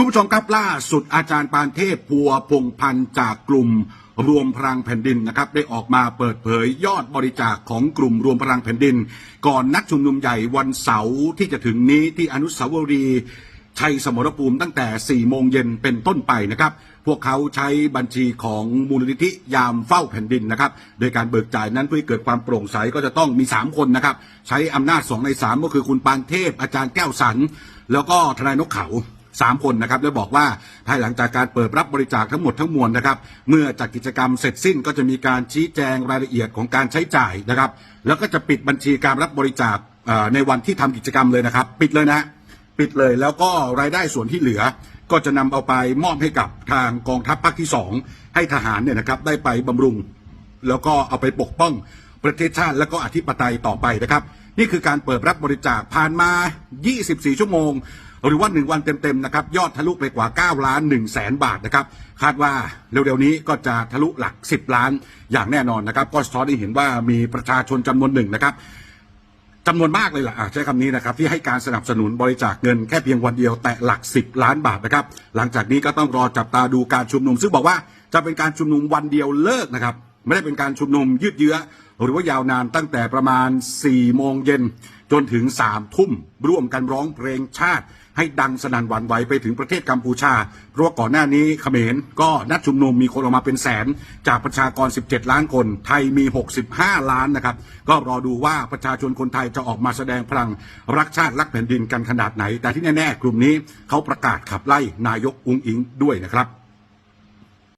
คุณผู้ชมครับล่าสุดอาจารย์ปานเทพพัวพงพันธ์จากกลุ่มรวมพลังแผ่นดินนะครับได้ออกมาเปิดเผยยอดบริจาคของกลุ่มรวมพลังแผ่นดิน ก่อนนัดชุมนุมใหญ่วันเสาร์ที่จะถึงนี้ที่อนุสาวรีย์ชัยสมรภูมิตั้งแต่ 4 โมงเย็นเป็นต้นไปนะครับ พวกเขาใช้บัญชีของมูลนิธิยามเฝ้าแผ่นดินนะครับ โดยการเบิกจ่ายนั้นเพื่อเกิดความโปร่งใสก็จะต้องมี 3 คนนะครับ ใช้อำนาจ 2 ใน 3 ก็คือคุณปานเทพอาจารย์แก้วสัน แล้วก็ทนายนกเขา สามคนนะครับแล้บอกว่าภายหลังจากการเปิดรับบริจาคทั้งหมดทั้งมวลนะครับ เมื่อจัดกิจกรรมเสร็จสิ้นก็จะมีการชี้แจงรายละเอียดของการใช้จ่ายนะครับ แล้วก็จะปิดบัญชีการรับบริจาคในวันที่ทำกิจกรรมเลยนะครับ ปิดเลยนะ ปิดเลยแล้วก็รายได้ส่วนที่เหลือก็จะนำเอาไปมอบให้กับทางกองทัพภาคที่สองให้ทหารเนี่ยนะครับได้ไปบำรุง แล้วก็เอาไปปกป้องประเทศชาติและก็อธิปไตยต่อไปนะครับ นี่คือการเปิดรับบริจาคผ่านมา 24 ชั่วโมง หรือว่า 1 วันเต็มๆนะครับยอดทะลุไปกว่า 9 ล้าน1แสนบาทนะครับคาดว่าเร็วๆนี้ก็จะทะลุหลัก 10 ล้านอย่างแน่นอนนะครับ ก็สะท้อนให้เห็นว่ามีประชาชนจำนวนหนึ่งนะครับจำนวนมากเลยล่ะใช้คำนี้นะครับที่ให้การสนับสนุนบริจาคเงินแค่เพียงวันเดียวแต่หลัก 10 ล้านบาทนะครับ หลังจากนี้ก็ต้องรอจับตาดูการชุมนุม ซึ่งบอกว่าจะเป็นการชุมนุมวันเดียวเลิกนะครับ ไม่ได้เป็นการชุมนุมยืดเยื้อ หรือว่ายาวนานตั้งแต่ประมาณ 4 โมงเย็น จนถึง 3 ทุ่ม ร่วมกันร้องเพลงชาติ ให้ดังสนั่นหวั่นไหวไปถึงประเทศกัมพูชา เพราะว่าก่อนหน้านี้เขมรก็นัดชุมนุมมีคนออกมาเป็นแสน จากประชากร 17 ล้านคน ไทยมี 65 ล้านนะครับ ก็รอดูว่าประชาชนคนไทยจะออกมาแสดงพลังรักชาติรักแผ่นดินกันขนาดไหน แต่ที่แน่ๆกลุ่มนี้เขาประกาศขับไล่นายกอุ้งอิงด้วยนะครับ